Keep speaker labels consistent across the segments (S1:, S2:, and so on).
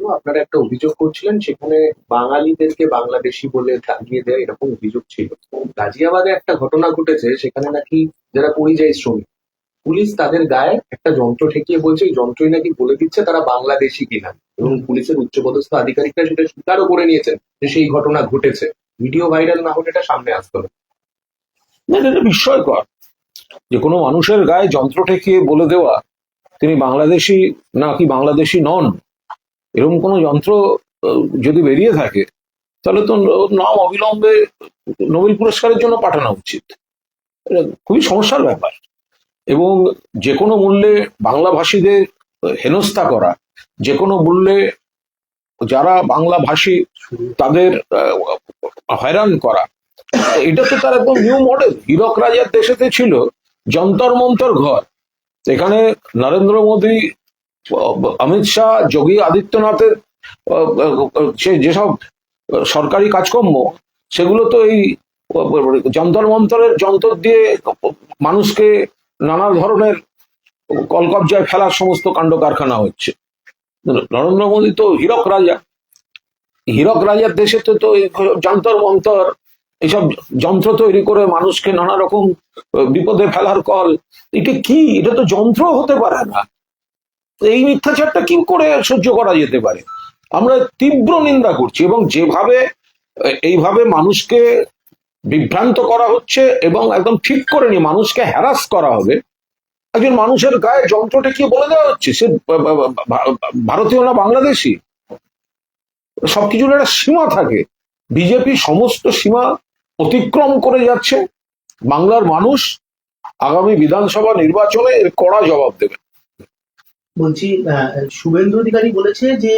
S1: জন্য আপনারা একটা অভিযোগ করছিলেন, সেখানে বাঙালিদেরকে বাংলাদেশি বলে দাগিয়ে দেয় এরকম অভিযোগ ছিল। গাজিয়াবাদে একটা ঘটনা ঘটেছে, সেখানে নাকি যারা পরিযায়ী শ্রমিক, পুলিশ তাদের গায়ে একটা যন্ত্র ঠেকিয়ে বলছে, এই যন্ত্রই নাকি বলে দিচ্ছে তারা বাংলাদেশি কিনা। এবং পুলিশের উচ্চপদস্থ আধিকারিকরা সেটা স্বীকারও করে নিয়েছেন যে সেই ঘটনা ঘটেছে। ভিডিও ভাইরাল না হলে এটা সামনে আসতো না
S2: না, এটা বিস্ময়কর। যে কোনো মানুষের গায়ে যন্ত্র ঠেকিয়ে বলে দেওয়া, তিনি বাংলাদেশি নাকি বাংলাদেশি নন এরকম কোনো যন্ত্র যদি বেরিয়ে থাকে, তাহলে তো নাম অবিলম্বে নোবেল পুরস্কারের জন্য পাঠানো উচিত। খুবই সমস্যার ব্যাপার। এবং যে কোনো মূল্যে বাংলা ভাষীদের হেনস্থা করা যে কোনো মূল্যে যারা বাংলা ভাষী তাদের হয়রান করা, এটা তো তার একদম নিউ মডেল। হীরক রাজার দেশেতে ছিল যন্তর মন্তর ঘর। এখানে নরেন্দ্র মোদী অমিত শাহ, যোগী আদিত্যনাথের সে যেসব সরকারি কাজকর্ম, সেগুলো তো এই যন্তর মন্তরের যন্তর দিয়ে মানুষকে নানা ধরনের কলকবজায় ফেলার সমস্ত কাণ্ড কারখানা হচ্ছে। নরেন্দ্র মোদী তো হীরক রাজা। হীরক রাজার দেশে তো তো যন্তর মন্তর এইসব যন্ত্র তৈরি করে মানুষকে নানা রকম বিপদে ফেলার কল, এটা কি? এটা তো যন্ত্র হতে পারে না। এই মিথ্যাচারটা কি করে সহ্য করা যেতে পারে? আমরা তীব্র নিন্দা করছি এবং যেভাবে, এইভাবে মানুষকে বিভ্রান্ত করা হচ্ছে এবং একদম ঠিক করে নিয়ে মানুষকে হ্যারাস করা হবে, একজন মানুষের গায়ে যন্ত্রটা কি বলে দেওয়া হচ্ছে, সে ভারতীয় না বাংলাদেশি? সবকিছুর একটা সীমা থাকে। বিজেপি সমস্ত সীমা অতিক্রম করে যাচ্ছে। বাংলার মানুষ আগামী বিধানসভা নির্বাচনে এর কড়া জবাব দেবে।
S3: বলছি শুভেন্দু অধিকারী বলেছে যে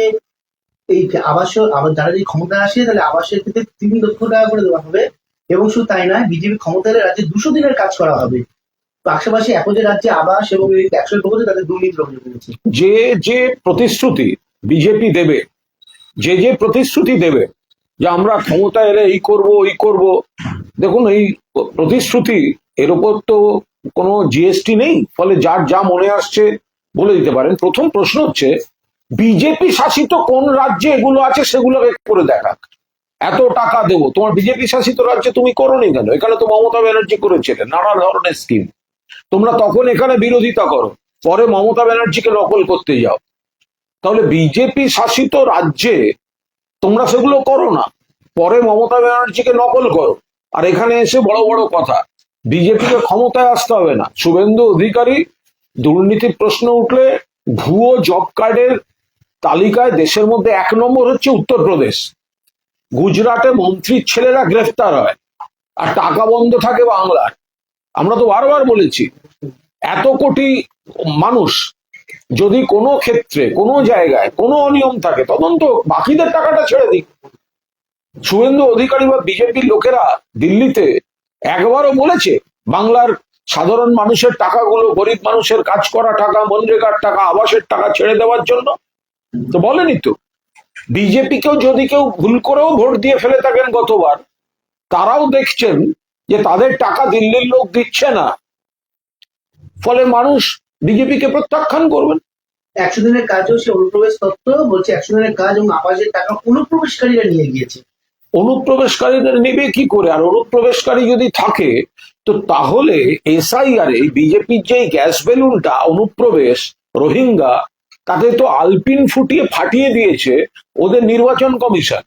S3: এই আবাস যারা যদি ক্ষমতা আসে, তাহলে আবাসের ক্ষেত্রে তিন লক্ষ টাকা করে দেওয়া হবে। এবং শুধু তাই নয়, বিজেপি ক্ষমতা এলে রাজ্যে দুশো দিনের কাজ করা হবে। পাশাপাশি এখন যে রাজ্যে আবাস এবং এই ট্যাক্সের তাদের দুর্নীতির অভিযোগ করেছে।
S2: যে যে প্রতিশ্রুতি বিজেপি দেবে, যে যে প্রতিশ্রুতি দেবে, যে আমরা ক্ষমতা এলে এই করব এই করব, দেখুন, এই প্রতিশ্রুতি, এর উপর তো কোনো জিএসটি নেই। ফলে যার যা মনে আসছে বলে দিতে পারেন। প্রথম প্রশ্ন হচ্ছে বিজেপি শাসিত কোন রাজ্যে এগুলো আছে সেগুলোকে করে দেখাক। এত টাকা দেবো। তোমার বিজেপি শাসিত রাজ্যে তুমি করো করোনি কেন? এখানে তো মমতা ব্যানার্জি করেছিলেন, নানা ধরনের স্কিম তোমরা তখন এখানে বিরোধিতা করো, পরে মমতা ব্যানার্জিকে নকল করতে যাও। তাহলে বিজেপি শাসিত রাজ্যে তোমরা সেগুলো করো না। পরে মমতা ব্যানার্জিকে নকল করো। আর এখানে এসে বড় বড় কথা বিজেপিকে ক্ষমতায় আসতে হবে না। শুভেন্দু অধিকারী দুর্নীতির প্রশ্ন উঠলে ভুয়ো জব কার্ডের তালিকায় দেশের মধ্যে এক নম্বর হচ্ছে উত্তরপ্রদেশ। গুজরাটে মন্ত্রীর ছেলেরা গ্রেফতার হয় আর টাকা বন্ধ থাকে বাংলার। আমরা তো বারবার বলেছি, এত কোটি মানুষ যদি কোনো ক্ষেত্রে, কোনো জায়গায় কোনো অনিয়ম থাকে, তদন্ত বাকিদের টাকাটা ছেড়ে দিক। শুভেন্দু অধিকারী বা বিজেপির লোকেরা দিল্লিতে একবারও বলেছে, বাংলার সাধারণ মানুষের টাকাগুলো গরিব মানুষের কাজ করা টাকা মনরেগার টাকা আবাসের টাকা ছেড়ে দেওয়ার জন্য? তো বলেনি তো। বিজেপিকেও যদি কেউ ভুল করেও ভোট দিয়ে ফেলে থাকেন গতবার তারাও দেখছেন যে তাদের টাকা দিল্লির লোক দিচ্ছে না। ফলে মানুষ বিজেপিকে প্রত্যাখ্যান করবেন।
S3: একশো দিনের কাজও সে অনুপ্রবেশ তত্ত্ব বলছে একশো দিনের কাজ এবং আবাসের টাকা অনুপ্রবেশকারীরা নিয়ে গিয়েছে।
S2: অনুপ্রবেশকারীদের নেবে কি করে? আর অনুপ্রবেশকারী যদি থাকে তো তাহলে এসআইআর এ বিজেপির যে গ্যাস বেলুনটা অনুপ্রবেশ, রোহিঙ্গা, তাতে তো আলপিন ফুটিয়ে ফাটিয়ে দিয়েছে ওদের নির্বাচন কমিশন।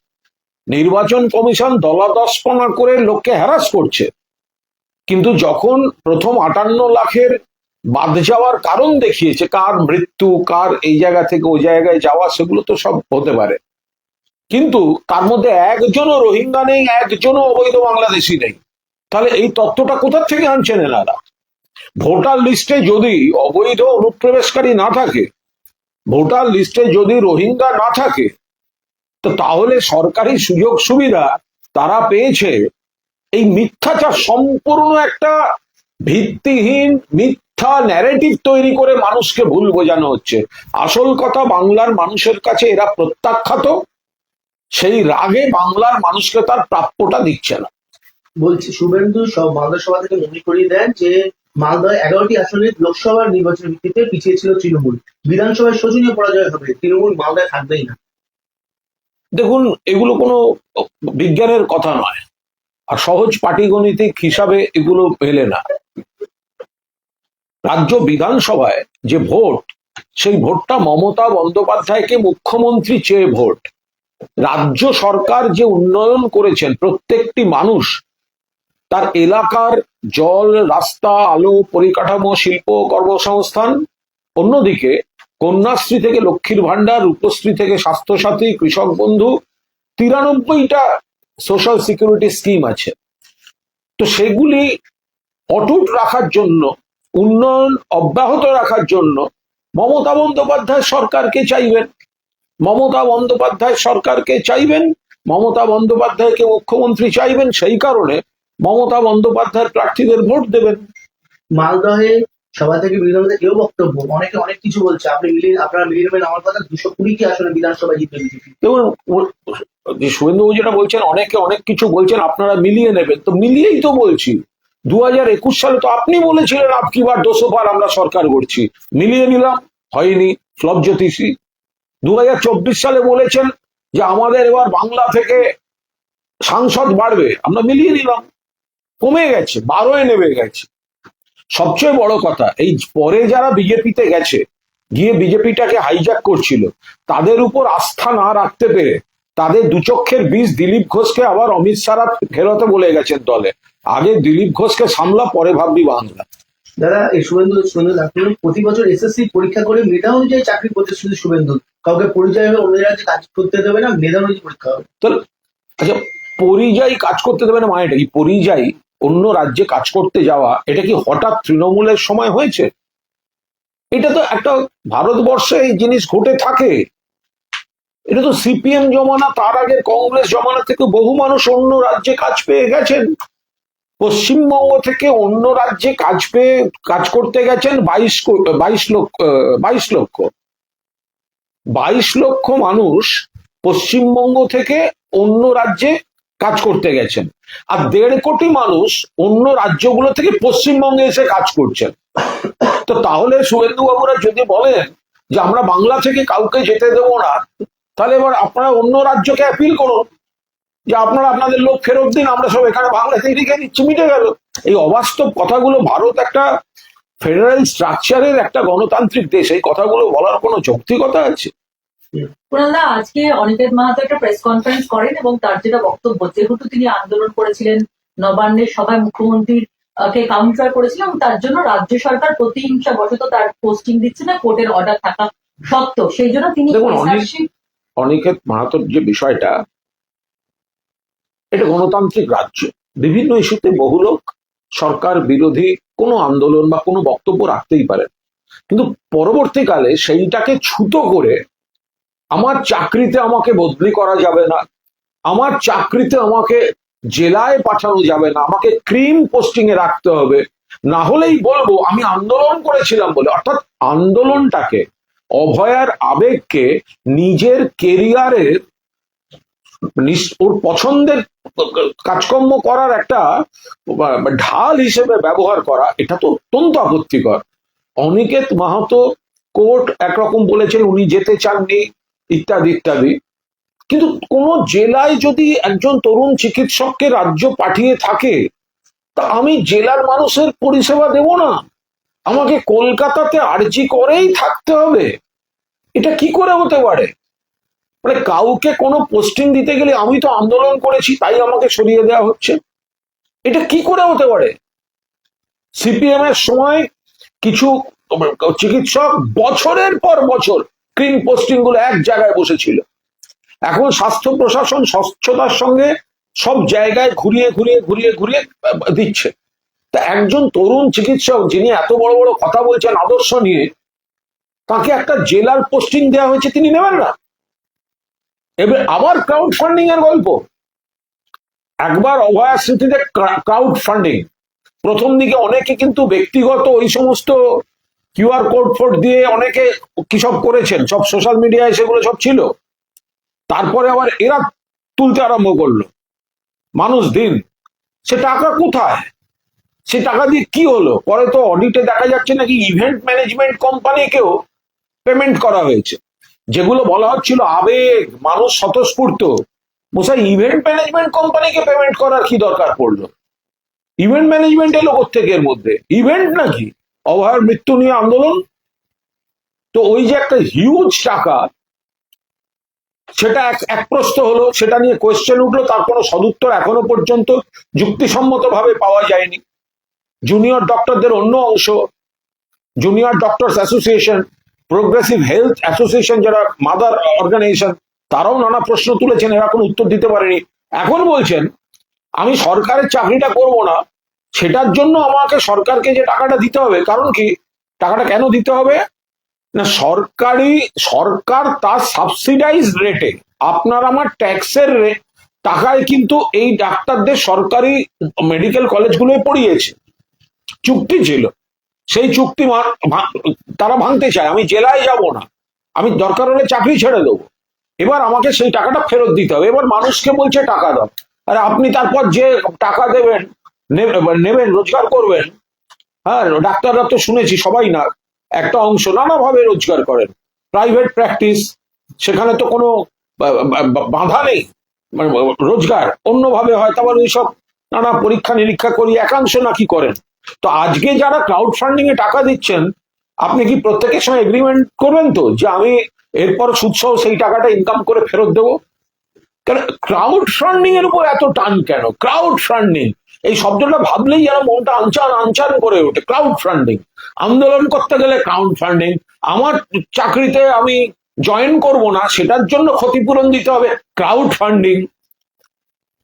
S2: নির্বাচন কমিশন দলাদস্পনা করে লোককে হ্যারাস করছে। কিন্তু যখন প্রথম আটান্ন লাখের বাদ যাওয়ার কারণ দেখিয়েছে, কার মৃত্যু, কার এই জায়গা থেকে ওই জায়গায় যাওয়া, সেগুলো তো সব হতে পারে। কিন্তু তার মধ্যে একজনও রোহিঙ্গা নেই, একজনও অবৈধ বাংলাদেশি নেই। তাহলে এই তথ্যটা কোথা থেকে আনছেন এনারা? ভোটার লিস্টে যদি অবৈধ অনুপ্রবেশকারী না থাকে, ভোটার লিস্টে যদি রোহিঙ্গা না থাকে, তো তাহলে সরকারি সুযোগ সুবিধা তারা পেয়েছে। এই মিথ্যাচার সম্পূর্ণ একটা ভিত্তিহীন মিথ্যা ন্যারেটিভ তৈরি করে মানুষকে ভুল বোঝানো হচ্ছে। আসল কথা, বাংলার মানুষের কাছে এরা প্রত্যাখ্যাত। সেই রাগে বাংলার মানুষকে তার প্রাপ্যটা দিচ্ছে না।
S3: বলছে, শুভেন্দু সব মালদা সভা থেকে মনে করিয়ে দেন যে মালদা এগারোটি আসনে লোকসভার নির্বাচনের ভিত্তিতে পিছিয়ে ছিল তৃণমূল। বিধানসভায় শোচনীয় পরাজয় হবে, তৃণমূল মালদায় থাকবেই না।
S2: দেখুন, এগুলো কোনো বিজ্ঞানের কথা নয়। আর সহজ পাটিগণিতিক হিসাবে এগুলো মেলে না। রাজ্য বিধানসভায় যে ভোট, সেই ভোটটা মমতা বন্দ্যোপাধ্যায়কে মুখ্যমন্ত্রী চেয়ে ভোট। রাজ্য সরকার যে উন্নয়ন করেছেন, প্রত্যেকটি মানুষ তার এলাকার জল, রাস্তা, আলো, পরিকাঠামো, শিল্প, কর্মসংস্থান, অন্যদিকে কন্যাশ্রী থেকে লক্ষ্মীর ভান্ডার রূপশ্রী থেকে স্বাস্থ্যসাথী, কৃষক বন্ধু, তিরানব্বইটা সোশ্যাল সিকিউরিটি স্কিম আছে। তো সেগুলি অটুট রাখার জন্য, উন্নয়ন অব্যাহত রাখার জন্য মমতা বন্দ্যোপাধ্যায় সরকারকে চাইবেন। মমতা বন্দ্যোপাধ্যায় সরকারকে চাইবেন, মমতা বন্দ্যোপাধ্যায়কে মুখ্যমন্ত্রী চাইবেন সেই কারণে মমতা বন্দ্যোপাধ্যায়ের প্রার্থীদের ভোট দেবেন।
S3: মালদহে সভা থেকে বিধানসভা এও বক্তব্য অনেকে অনেক কিছু বলছে। আপনি মিলিয়ে আপনারা মিলিয়ে নেবেন আমার কথা দুশো কুড়িটি আসনে বিধানসভা জিতবে বিজেপি
S2: দেখুন যে শুভেন্দুবাবু যেটা বলছেন অনেকে অনেক কিছু বলছেন আপনারা মিলিয়ে নেবেন। তো মিলিয়েই তো বলছি। দু হাজার একুশ সালে তো আপনি বলেছিলেন আপকি বার দোষোবার আমরা সরকার করছি মিলিয়ে নিলাম হয়নি ফ্লপ জ্যোতিষী দু হাজার চব্বিশ সালে বলেছেন যে আমাদের এবার বাংলা থেকে সাংসদ বাড়বে আমরা মিলিয়ে নিলাম। কমে গেছে বারোয় নেমে গেছে। সবচেয়ে বড় কথা এই পরে যারা বিজেপিতে গেছে গিয়ে বিজেপিটাকে হাইজ্যাক করছিল তাদের উপর আস্থা না রাখতে পেরে তাদের দুচক্ষের বীজ দিলীপ ঘোষকে আবার অমিত শাহরা ফেরতে বলে গেছেন দলে। আগে দিলীপ ঘোষকে সামলা পরে ভাববি বাংলা।
S3: দাদা এই শুভেন্দু শুভেন্দু আপনি প্রতি বছর এসএসসি পরীক্ষা করে মেধা অনুযায়ী চাকরি প্রতিশ্রুতি শুভেন্দু। কাউকে পরিচয় হবে অন্য জায়গায় কাজ করতে দেবে না মেধা অনুযায়ী পরীক্ষা হবে।
S2: আচ্ছা পরিযায়ী কাজ করতে দেবে না মানেটা কি? পরিযায়ী অন্য রাজ্যে কাজ করতে যাওয়া, এটা কি হঠাৎ তৃণমূলের সময় হয়েছে? এটা তো একটা ভারতবর্ষে এই জিনিস ঘটে থাকে। এটা তো সিপিএম জমানা, তার আগে কংগ্রেস জমানা থেকে বহু মানুষ অন্য রাজ্যে কাজ পেয়ে গেছেন। পশ্চিমবঙ্গ থেকে অন্য রাজ্যে কাজ পেয়ে, কাজ করতে গেছেন বাইশ বাইশ লক্ষ বাইশ লক্ষ। বাইশ লক্ষ মানুষ পশ্চিমবঙ্গ থেকে অন্য রাজ্যে কাজ করতে গেছেন। আর দেড় কোটি মানুষ অন্য রাজ্যগুলো থেকে পশ্চিমবঙ্গে এসে কাজ করছেন। তো তাহলে শুভেন্দু বাবুরা যদি বলেন যে আমরা বাংলা থেকে কাউকে যেতে দেবো না, তাহলে এবার আপনারা অন্য রাজ্যকে অ্যাপিল করুন। যে আপনারা আপনাদের লোক ফেরত দিন, আমরা সব এখানে বাংলাতে রেখে দিচ্ছি, মিটে গেল। এই অবাস্তব কথাগুলো ভারত একটা ফেডারেল স্ট্রাকচারের একটা গণতান্ত্রিক দেশ, এই কথাগুলো বলার কোনো যৌক্তিকতা আছে?
S4: কুণালদা আজকে অনিকেত মাহাতো একটা প্রেস কনফারেন্স করেন এবং তার যেটা বক্তব্য যেহেতু তিনি আন্দোলন করেছিলেন নবান্নের সভায় মুখ্যমন্ত্রীর কে কাউন্টার করেছিলেন এবং তার জন্য রাজ্য সরকার প্রতিহিংসা বশত তার পোস্টিং দিচ্ছে না কোর্টের অর্ডার থাকা সত্ত্বেও। সেই জন্য তিনি
S2: অনিকেত মাহাতোর যে বিষয়টা এটা গণতান্ত্রিক রাজ্য। বিভিন্ন ইস্যুতে বহু লোক সরকার বিরোধী কোনো আন্দোলন বা কোনো বক্তব্য রাখতেই পারেন। কিন্তু পরবর্তীকালে সেইটাকে ছুতো করে আমার চাকরিতে আমাকে বদলি করা যাবে না। আমার চাকরিতে আমাকে জেলায় পাঠানো যাবে না। আমাকে ক্রিম পোস্টিং এ রাখতে হবে। না হলেই বলব, আমি আন্দোলন করেছিলাম বলে, অর্থাৎ আন্দোলনটাকে, অভয়ার আবেগকে নিজের কেরিয়ারের ওর পছন্দের কাজকর্ম করার একটা ঢাল হিসেবে ব্যবহার করা, এটা তো অত্যন্ত আপত্তিকর। অনিকেত মাহাতো কোর্ট একরকম বলেছেন উনি যেতে চাননি। ইত্যাদি ইত্যাদি। কিন্তু কোন জেলায় যদি একজন তরুণ চিকিৎসককে রাজ্য পাঠিয়ে থাকে, তা আমি জেলার মানুষের পরিষেবা দেব না। আমাকে কলকাতাতে আর্জি করেই থাকতে হবে। এটা কি করে হতে পারে? মানে কাউকে কোনো পোস্টিং দিতে গেলে আমি তো আন্দোলন করেছি, তাই আমাকে সরিয়ে দেওয়া হচ্ছে। এটা কি করে হতে পারে? সিপিএম এর সময় কিছু চিকিৎসক বছরের পর বছর ক্রিম পোস্টিংগুলো এক জায়গায় বসেছিল। এখন স্বাস্থ্য প্রশাসন স্বচ্ছতার সঙ্গে সব জায়গায় ঘুরিয়ে ঘুরিয়ে ঘুরিয়ে ঘুরিয়ে দিচ্ছে। তা একজন তরুণ চিকিৎসক যিনি এত বড় বড় কথা বলছেন আদর্শ নিয়ে, তাকে একটা জেলার পোস্টিং দেওয়া হয়েছে, তিনি নেবেন না। এবার আবার ক্রাউড ফান্ডিং এর গল্প। একবার অভয়া স্মৃতিতে ক্রাউড ফান্ডিং প্রথম দিকে অনেকে কিন্তু ব্যক্তিগত ওই সমস্ত কিউআর কোড ফোড দিয়ে অনেকে কি সব করেছেন? সব সোশ্যাল মিডিয়ায় সেগুলো সব ছিল। তারপরে আবার এরা তুলতে আরম্ভ করল। মানুষ দিন, সে টাকা কোথায়? সে টাকা দিয়ে কি হলো? পরে তো অডিটে দেখা যাচ্ছে নাকি ইভেন্ট ম্যানেজমেন্ট কোম্পানিকেও পেমেন্ট করা হয়েছে। যেগুলো বলা হচ্ছিল আবেগ, মানুষ স্বতঃস্ফূর্ত। মশাই ইভেন্ট ম্যানেজমেন্ট কোম্পানিকে পেমেন্ট করার কি দরকার পড়ল? ইভেন্ট ম্যানেজমেন্ট এলো থেকে এর মধ্যে? ইভেন্ট নাকি? অভয়ের মৃত্যু নিয়ে আন্দোলন? তো ওই যে একটা হিউজ টাকা, সেটা এক প্রশ্ন হলো, সেটা নিয়ে কোয়েশ্চেন উঠল, তার কোনো সদুত্তর এখনও পর্যন্ত যুক্তিসম্মত ভাবে পাওয়া যায়নি। জুনিয়র ডক্টরদের অন্য অংশ junior doctors association progressive health association যারা মাদার অর্গানাইজেশন তারাও নানা প্রশ্ন তুলেছেন, এরা কোনো উত্তর দিতে পারেনি। এখন বলছেন, আমি সরকারের চাকরিটা করব না সেটার জন্য আমাকে সরকারকে যে টাকাটা দিতে হবে, কারণ কি? টাকাটা কেন দিতে হবে? না, সরকারি, সরকার তার সাবসিডাইজ রেটে আপনার আমার ট্যাক্সের টাকায় কিন্তু এই ডাক্তারদের সরকারি মেডিকেল কলেজগুলোয় পড়িয়েছে। চুক্তি ছিল। সেই চুক্তি তারা ভাঙতে চায়। আমি জেলায় যাব না। আমি দরকার হলে চাকরি ছেড়ে দেবো। এবার আমাকে সেই টাকাটা ফেরত দিতে হবে। এবার মানুষকে বলছে, টাকা দাও। আর, আপনি তারপর যে টাকা দেবেন নেবেন, রোজগার করবেন। হ্যাঁ ডাক্তাররা তো শুনেছি, সবাই না, একটা অংশ নানাভাবে রোজগার করেন। প্রাইভেট প্র্যাকটিস সেখানে তো কোনো বাধা নেই। মানে রোজগার, অন্যভাবে হয়, তারপর ওইসব নানা পরীক্ষা নিরীক্ষা করি, একাংশ নাকি করেন। তো আজকে যারা ক্রাউড ফান্ডিং এ টাকা দিচ্ছেন, আপনি কি প্রত্যেকের সঙ্গে এগ্রিমেন্ট করবেন তো, যে আমি এরপর সুদসহ সেই টাকাটা ইনকাম করে ফেরত দেবো? কেন ক্রাউড ফান্ডিং এর উপর এত টান কেন? ক্রাউড ফান্ডিং এই শব্দটা ভাবলেই যেন মনটা আনচান আনচান করে ওঠে। ক্রাউড ফান্ডিং আন্দোলন করতে গেলে ক্রাউড ফান্ডিং আমার চাকরিতে আমি জয়েন করব না, সেটার জন্য ক্ষতিপূরণ দিতে হবে। ক্রাউড ফান্ডিং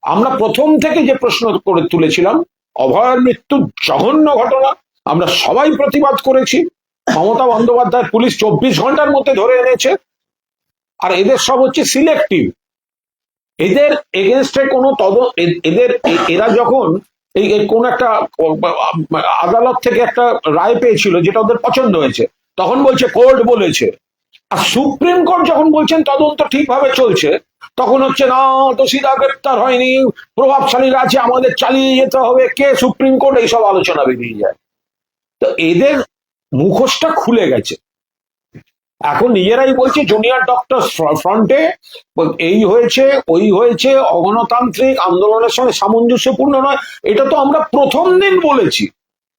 S2: আমরা প্রথম থেকে যে প্রশ্ন করে তুলেছিলাম, অভয়ের মৃত্যু জঘন্য ঘটনা। আমরা সবাই প্রতিবাদ করেছি। মমতা বন্দ্যোপাধ্যায় পুলিশ চব্বিশ ঘণ্টার মধ্যে ধরে এনেছে। আর এদের সব হচ্ছে সিলেক্টিভ। এদের এগেনস্টে কোনো তদ এদের এরা যখন এই কোন একটা আদালত থেকে একটা রায় পেয়েছিল যেটা ওদের পছন্দ হয়েছে, তখন বলছে কোর্ট বলেছে। আর সুপ্রিম কোর্ট যখন বলছেন তদন্ত ঠিকভাবে চলছে, তখন হচ্ছে, না, দোষীরা গ্রেপ্তার হয়নি, প্রভাবশালীরা আছে, আমাদের চালিয়ে যেতে হবে। কে? সুপ্রিম কোর্ট, এইসব আলোচনা বেরিয়ে যায়। তো এদের মুখোশটা খুলে গেছে। এখন নিজেরাই বলছে জুনিয়র ডক্টর ফ্রন্টে এই হয়েছে ওই হয়েছে অগণতান্ত্রিক আন্দোলনের সঙ্গে সামঞ্জস্যপূর্ণ নয়। এটা তো আমরা প্রথম দিন বলেছি।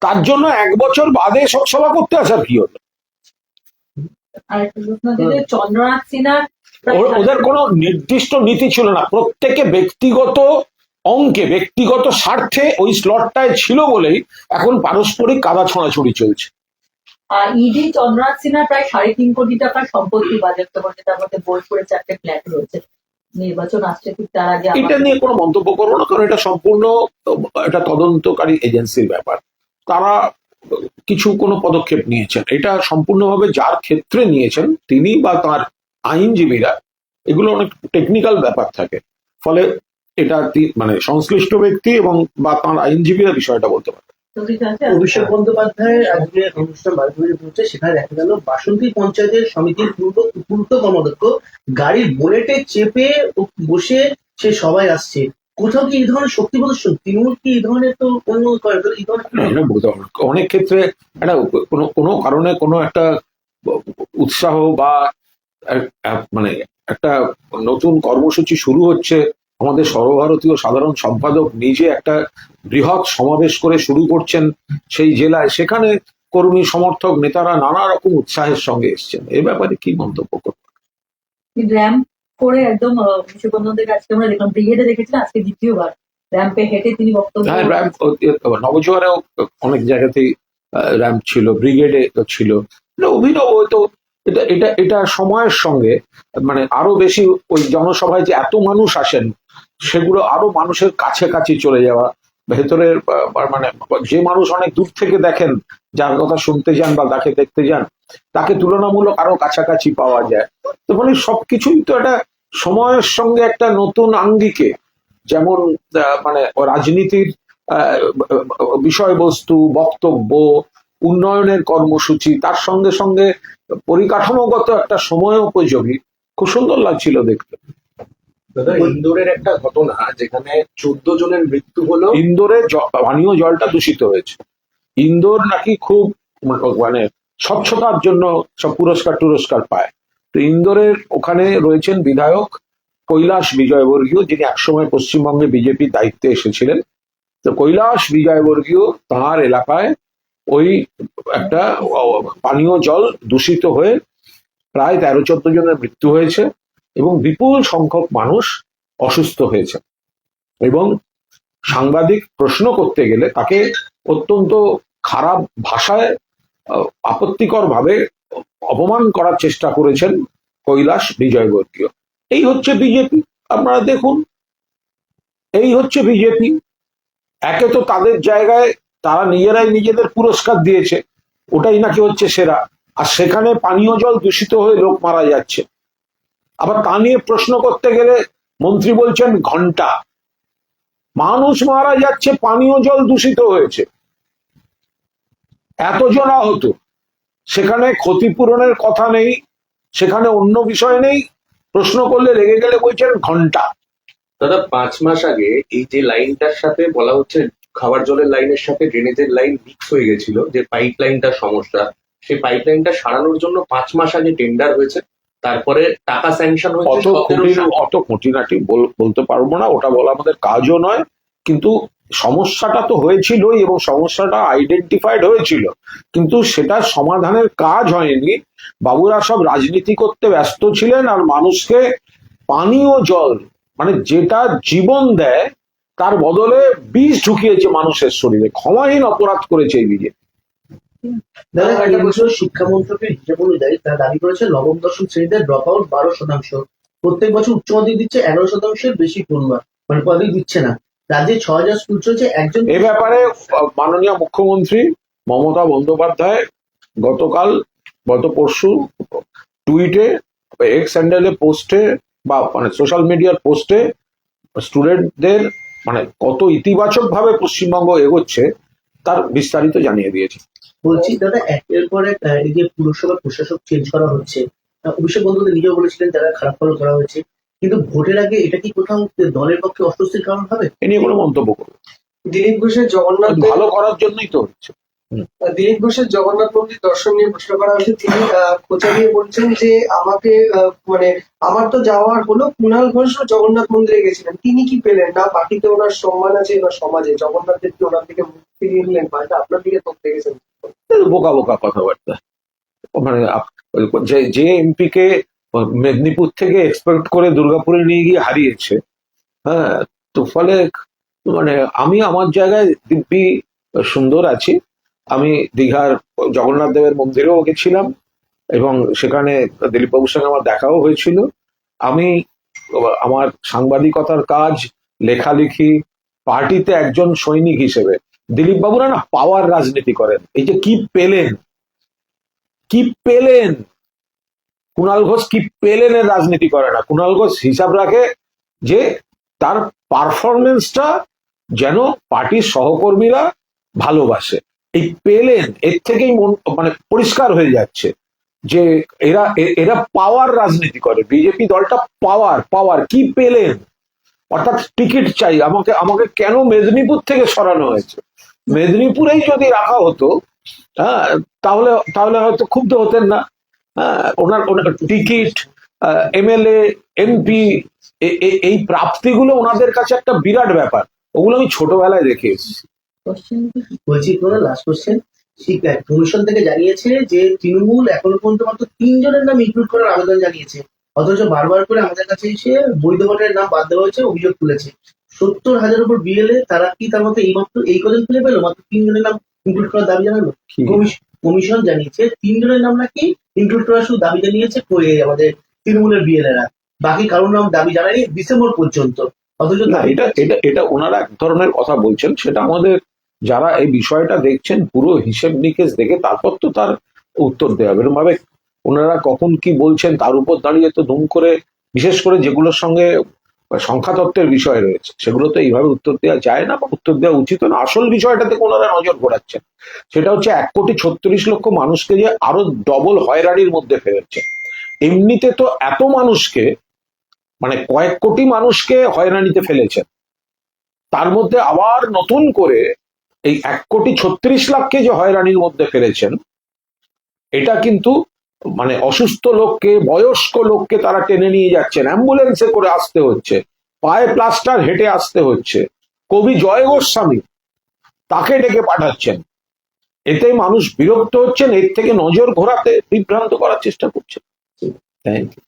S2: তার জন্য এক বছর বাদে সভা করতে আসার কি হলো?
S4: চন্দ্রনাথ
S2: ওদের কোনো নির্দিষ্ট নীতি ছিল না। প্রত্যেকে ব্যক্তিগত অঙ্কে ব্যক্তিগত স্বার্থে ওই স্লটটায় ছিল বলেই এখন পারস্পরিক কাদা ছোঁড়াছুড়ি চলছে।
S4: ইডি চন্দ্রনাথ সিনহার প্রায় সাড়ে তিন কোটি টাকার সম্পত্তি বাজেয়াপ্ত করেছে তার মধ্যে বোলপুরে চারটে ফ্ল্যাট রয়েছে। নির্বাচন আসছে ঠিক তার আগে
S2: এটা নিয়ে কোনো মন্তব্য করব না কারণ এটা সম্পূর্ণ একটা তদন্তকারী এজেন্সির ব্যাপার। তারা কিছু কোনো পদক্ষেপ নিয়েছেন। এটা সম্পূর্ণভাবে যার ক্ষেত্রে নিয়েছেন তিনি বা তার আইনজীবীরা এগুলো অনেক টেকনিক্যাল ব্যাপার থাকে। ফলে এটা মানে সংশ্লিষ্ট ব্যক্তি এবং বা তাঁর আইনজীবীরা বিষয়টা বলতে পারে?
S3: অভিষেক বন্দ্যোপাধ্যায়ের আজকে অনুষ্ঠান বাড়িপুরে পৌঁছে সেখানে দেখা গেল বাসন্তী পঞ্চায়েতের সমিতির পূর্ব পূর্ত কর্মাধ্যক্ষ গাড়ির বোনেটে চেপে বসে সে সবাই আসছে। কোথাও কি এই ধরনের শক্তি প্রদর্শন? তৃণমূল কি এই ধরনের তো অন্য এই ধরনের।
S2: অনেক ক্ষেত্রে একটা কোনো কোনো কারণে কোনো একটা উৎসাহ বা এক- এক- মানে একটা নতুন কর্মসূচি শুরু হচ্ছে আমাদের সর্বভারতীয় সাধারণ সম্পাদক নিজে একটা বৃহৎ সমাবেশ করে শুরু করছেন সেই জেলায়। সেখানে কর্মী সমর্থক নেতারা নানা রকম উৎসাহের সঙ্গে এসছেন। এ ব্যাপারে কি মন্তব্য করব
S4: র্যাম্প করে একদম আমরা দেখলাম ব্রিগেডে দেখেছিলাম আজকে দ্বিতীয়বার। র্যাম্পে হেঁটে তিনি বক্তব্য
S2: হ্যাঁ র্যাম্প নবজোয়ারেও অনেক জায়গাতেই র্যাম্প ছিল ব্রিগেডে ছিল। অভিনব তো এটা এটা এটা সময়ের সঙ্গে মানে আরও বেশি ওই জনসভায় যে এত মানুষ আসেন সেগুলো আরও মানুষের কাছে কাছে চলে যাওয়া, ভেতরের মানে যে মানুষ অনেক দূর থেকে দেখেন, যার কথা শুনতে যান বা তাকে দেখতে যান, তাকে তুলনামূলক আরও কাছাকাছি পাওয়া যায়। তো ফলে সবকিছুই তো একটা সময়ের সঙ্গে একটা নতুন আঙ্গিকে, যেমন মানে রাজনীতির বিষয়বস্তু, বক্তব্য, উন্নয়নের কর্মসূচি, তার সঙ্গে সঙ্গে পরিকাঠামোগত একটা সময় উপযোগী। খুব সুন্দর লাগছিল দেখতে।
S1: দাদা ইন্দোরের একটা ঘটনা যেখানে চোদ্দ জনের মৃত্যু হলো।
S2: ইন্দোরে পানীয় জলটা দূষিত হয়েছে। ইন্দোর নাকি খুব মানে স্বচ্ছতার জন্য সব পুরস্কার টুরস্কার পায়। তো ইন্দোরের ওখানে রয়েছেন বিধায়ক কৈলাস বিজয়বর্গীয় যিনি একসময় পশ্চিমবঙ্গে বিজেপির দায়িত্বে এসেছিলেন। তো কৈলাস বিজয়বর্গীয় তাঁর এলাকায় ওই একটা পানীয় জল দূষিত হয়ে প্রায় তেরো চোদ্দ জনের মৃত্যু হয়েছে। এবং বিপুল সংখ্যক মানুষ অসুস্থ হয়েছে। এবং সাংবাদিক প্রশ্ন করতে গেলে তাকে অত্যন্ত খারাপ ভাষায় আপত্তিকর ভাবে অপমান করার চেষ্টা করেছেন কৈলাস বিজয়বর্গীয়। এই হচ্ছে বিজেপি, আপনারা দেখুন। এই হচ্ছে বিজেপি। একে তো তাদের জায়গায় তারা নিজেরাই নিজেদের পুরস্কার দিয়েছে, ওটাই নাকি হচ্ছে সেরা। আর সেখানে পানীয় জল দূষিত হয়ে লোক মারা যাচ্ছে। আবার তা নিয়ে প্রশ্ন করতে গেলে মন্ত্রী বলছেন, ঘণ্টা। মানুষ মারা যাচ্ছে, পানীয় জল দূষিত হয়েছে। এত এতজন আহত। সেখানে ক্ষতিপূরণের কথা নেই, সেখানে অন্য বিষয় নেই। প্রশ্ন করলে লেগে গেলে বলছেন, ঘণ্টা।
S1: দাদা, পাঁচ মাস আগে এই যে লাইনটার সাথে বলা হচ্ছে, খাবার জলের লাইনের সাথে ড্রেনেজের লাইন মিক্স হয়ে গেছিল, যে পাইপ লাইনটার সমস্যা, সেই পাইপ লাইনটা সারানোর জন্য পাঁচ মাস আগে টেন্ডার হয়েছে। তারপরে টাকা স্যাংশন হয়েছে
S2: অত খুঁটিনাটি বলতে পারব না ওটা বলা আমাদের কাজও নয় কিন্তু সমস্যাটা তো হয়েছিলই এবং সমস্যাটা আইডেন্টিফাইড হয়েছিল। কিন্তু সেটা সমাধানের কাজ হয়নি। বাবুরা সব রাজনীতি করতে ব্যস্ত ছিলেন আর মানুষকে পানীয় জল মানে যেটা জীবন দেয় তার বদলে বিষ ঢুকিয়েছে মানুষের শরীরে। ক্ষমাহীন অপরাধ করেছে এই বিজেপি।
S3: দাদা এই বছর শিক্ষা মন্ত্রকের হিসাব অনুযায়ী তারা দাবি করেছে, নবম, দশম শ্রেণীতে ড্রপ আউট বারো শতাংশ। প্রত্যেক বছর উচ্চ মাধ্যমিক দিচ্ছে এগারো শতাংশের বেশি পড়ুয়া মানে পদে দিচ্ছে না। রাজ্যে ছ হাজার স্কুল চলছে, একজন
S2: এ ব্যাপারে মাননীয় মুখ্যমন্ত্রী মমতা বন্দ্যোপাধ্যায় গতকাল, গত পরশু টুইটে এক্স স্যান্ডেলে পোস্টে বা মানে সোশ্যাল মিডিয়ার পোস্টে স্টুডেন্টদের মানে কত ইতিবাচক ভাবে পশ্চিমবঙ্গ এগোচ্ছে তার বিস্তারিত জানিয়ে দিয়েছে।
S3: বলছি দাদা একের পর এক এই যে পুরসভা প্রশাসক চেঞ্জ করা হচ্ছে অভিষেক বন্দ্যোপাধ্যায় নিজেও বলেছিলেন যারা খারাপ ফল করা হয়েছে কিন্তু ভোটের আগে এটা কি কোথাও দলের পক্ষে অস্বস্তির কারণ হবে?
S2: এ নিয়ে কোনো মন্তব্য করব
S5: দিলীপ ঘোষের জগন্নাথ
S2: ভালো করার জন্যই তো হচ্ছে।
S5: দিলীপ ঘোষের জগন্নাথ মন্দির দর্শন নিয়ে প্রশ্ন করা হয়েছে। তিনি খোঁচা দিয়ে বলছেন যে আমাকে মানে আমার তো যাওয়ার হলো কুণাল ঘোষও জগন্নাথ মন্দিরে গেছিলেন। তিনি কি পেলেন? না, পার্টিতে ওনার সম্মান আছে বা সমাজে? জগন্নাথ দেবকে ওনার দিকে মুখ ফিরিয়ে নিলেন বা আপনার দিকে তোপ দেখেছেন?
S2: বোকা বোকা কথাবার্তা। মানে যে যে এমপি কে মেদিনীপুর থেকে এক্সপেক্ট করে দুর্গাপুরে নিয়ে গিয়ে হারিয়েছে হ্যাঁ তো ফলে মানে আমি আমার জায়গায় দিব্যি সুন্দর আছি। আমি দীঘার জগন্নাথ দেবের মন্দিরেও গেছিলাম এবং সেখানে দিলীপ বাবুর সঙ্গে আমার দেখাও হয়েছিল। আমি আমার সাংবাদিকতার কাজ, লেখালেখি, পার্টিতে একজন সৈনিক হিসেবে দিলীপ বাবুরা না পাওয়ার রাজনীতি করেন। এই যে কি পেলেন? কি পেলেন? কুণাল ঘোষ কি পেলেন এর রাজনীতি করে না? কুণাল ঘোষ হিসাব রাখে যে তার পারফরমেন্সটা যেন পার্টির সহকর্মীরা ভালোবাসে। এই পেলেন, এর থেকেই মন- মানে পরিষ্কার হয়ে যাচ্ছে যে এরা এরা পাওয়ার রাজনীতি করে। বিজেপি দলটা পাওয়ার পাওয়ার কি পেলেন? অর্থাৎ টিকিট চাই। আমাকে আমাকে কেন মেদিনীপুর থেকে সরানো হয়েছে? মেদিনীপুরেই যদি রাখা হতো হ্যাঁ তাহলে তাহলে হয়তো ক্ষুব্ধ হতেন না। হ্যাঁ ওনার ওনার টিকিট এমএলএ এমপি এই প্রাপ্তিগুলো ওনাদের কাছে একটা বিরাট ব্যাপার। ওগুলো আমি ছোটবেলায় দেখে এসেছি।
S3: বলছি কোনো লাস্ট কোশ্চেন কমিশন থেকে জানিয়েছে যে তৃণমূল এখনও পর্যন্ত মাত্র তিনজনের নাম ইনক্লুড করার আবেদন জানিয়েছে। অথচ বারবার করে আমাদের কাছে এসে বৈধ ভোটের নাম বাদ দেওয়া হয়েছে অভিযোগ তুলেছে। সত্তর হাজার উপর বিএলএ তারা কি তার মধ্যে এই মাত্র এই কজন খুলে পেল? মাত্র তিনজনের নাম ইনক্লুড করার দাবি জানালো? কমিশ- কমিশন জানিয়েছে তিনজনের নাম নাকি ইনক্লুড করার শুধু দাবি জানিয়েছে আমাদের তৃণমূলের বিএলএরা বাকি কারোর নাম দাবি জানায়নি ডিসেম্বর পর্যন্ত। অথচ
S2: না এটা এটা এটা ওনারা এক ধরনের কথা বলছেন সেটা আমাদের যারা এই বিষয়টা দেখছেন, পুরো হিসেব নিকেশ দেখে তারপর তো তার উত্তর দেওয়া হবে। এরকম ভাবে ওনারা কখন কি বলছেন, তার উপর দাঁড়িয়ে তো দুম করে, বিশেষ করে যেগুলোর সঙ্গে সংখ্যাতত্ত্বের বিষয় রয়েছে, সেগুলো তো এইভাবে উত্তর দেওয়া যায় না বা উত্তর দেওয়া উচিত না। আসল বিষয়টাতে ওনারা নজর ঘোরাচ্ছেন। সেটা হচ্ছে এক কোটি ছত্রিশ লক্ষ মানুষকে যে আরও ডবল হয়রানির মধ্যে ফেলেছে। এমনিতে তো এত মানুষকে মানে কয়েক কোটি মানুষকে হয়রানিতে ফেলেছেন তার মধ্যে আবার নতুন করে এই এক কোটি ছত্রিশ লাখকে যে হয়রানির মধ্যে ফেলেছেন, এটা কিন্তু মানে অসুস্থ লোককে, বয়স্ক লোককে তারা টেনে নিয়ে যাচ্ছেন। অ্যাম্বুলেন্সে করে আসতে হচ্ছে, পায়ে প্লাস্টার হেঁটে আসতে হচ্ছে। কবি জয় গোস্বামী তাকে ডেকে পাঠাচ্ছেন। এতে মানুষ বিরক্ত হচ্ছেন, এর থেকে নজর ঘোরাতে বিভ্রান্ত করার চেষ্টা করছেন। Thank you